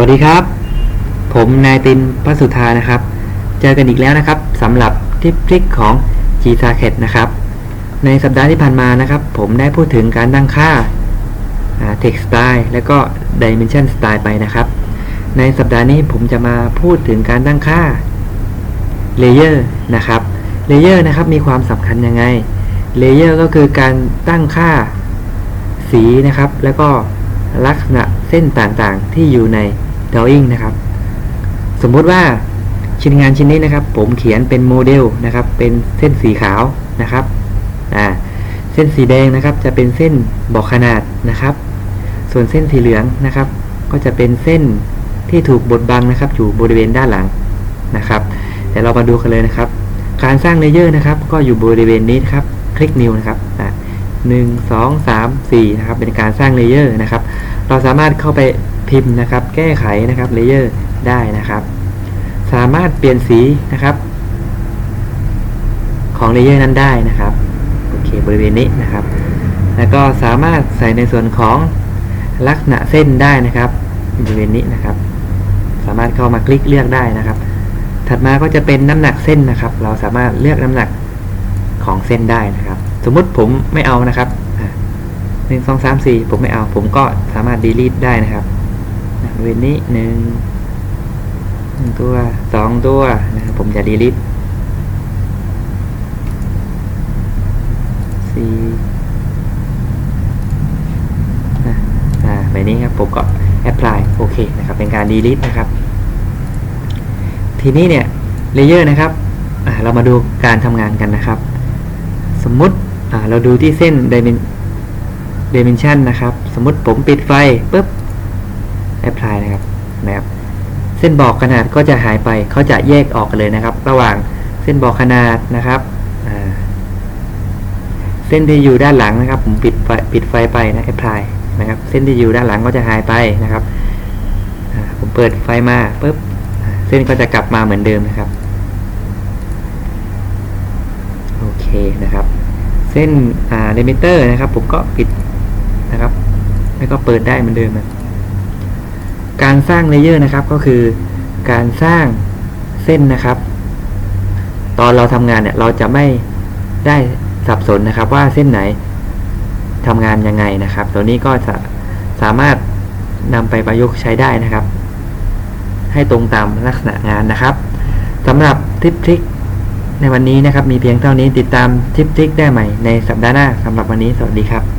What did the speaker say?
วัสดีครับ ผมนายตินพัสุธานะครับ เจอกันอีกแล้วนะครับสำหรับทิปทริกของ g s a c e t นะครับ ในสัปดาห์ที่ผ่านมานะครับ ผมได้พูดถึงการตั้งค่า text style และก็ dimension style ไปนะครับ ในสัปดาห์นี้ผมจะมาพูดถึงการตั้งค่า layer นะครับ layer นะครับมีความสำคัญยังไง layer ก็คือการตั้งค่าสีนะครับ แล้วก็ลักษณะเส้นต่างๆ ที่อยู่ใน drawing นะครับ สมมุติว่าชิ้นงานชิ้นนี้นะครับ ผมเขียนเป็นโมเดลนะครับ เป็นเส้นสีขาวนะครับอ่าเส้นสีแดงนะครับ จะเป็นเส้นบอกขนาดนะครับ ส่วนเส้นสีเหลืองนะครับ ก็จะเป็นเส้นที่ถูกบดบังนะครับ อยู่บริเวณด้านหลังนะครับเดี๋ยวเรามาดูกันเลยนะครับ การสร้างเลเยอร์นะครับ ก็อยู่บริเวณนี้นครับ คลิกนิ้วนะครับอ่าหนึ่งสองสามสี่นะครับ เป็นการสร้างเลเยอร์นะครับ เราสามารถเข้าไป พิมพ์นะครับ แก้ไขนะครับเลเยอร์ได้นะครับ สามารถเปลี่ยนสีนะครับ ของเลเยอร์นั้นได้นะครับโอเคบริเวณนี้นะครับ แล้วก็สามารถใส่ในส่วนของลักษณะเส้นได้นะครับบริเวณนี้นะครับ สามารถเข้ามาคลิกเลือกได้นะครับ ถัดมาก็จะเป็นน้ำหนักเส้นนะครับ เราสามารถเลือกน้ำหนักของเส้นได้นะครับ สมมุติผมไม่เอานะครับหนึ่งสองสามสี่ผมไม่เอา ผมก็สามารถดีลีทได้นะครับ เวณนี้หนึ่งหนึ่งตัวสองตัวนะครับผมจะดีลิทสี่อะอ่าแบบนี้ครับผมก็แอพพลายโอเคนะครับ เป็นการดีลิทนะครับ ทีนี้เนี่ยเลเยอร์นะครับเรามาดูการทำงานกันนะครับ สมมุติเราดูที่เส้น dimension นะครับ สมมติผมปิดไฟปุ๊บ apply นะครับนะครับ เส้นบอกขนาดก็จะหายไปเขาจะแยกออกกันเลยนะครับ ระหว่างเส้นบอกขนาดนะครับเส้นที่อยู่ด้านหลังนะครับ ผมปิดไฟปิดไฟไปนะ apply นะครับ เส้นที่อยู่ด้านหลังก็จะหายไปนะครับผมเปิดไฟมาปุ๊บเส้นก็จะกลับมาเหมือนเดิมนะครับโอเคนะครับ เส้นอ่า limiter นะครับ ผมก็ปิดนะครับ แล้วก็เปิดได้เหมือนเดิมนะ การสร้างเลเยอร์นะครับก็คือการสร้างเส้นนะครับ ตอนเราทำงานเนี่ยเราจะไม่ได้สับสนนะครับ ว่าเส้นไหนทำงานยังไงนะครับ ตัวนี้ก็จะสามารถนำไปประยุกต์ใช้ได้นะครับ ให้ตรงตามลักษณะงานนะครับสำหรับทิปทริคในวันนี้นะครับ มีเพียงเท่านี้ติดตามทิปทริคได้ใหม่ในสัปดาห์หน้าสำหรับวันนี้สวัสดีครับ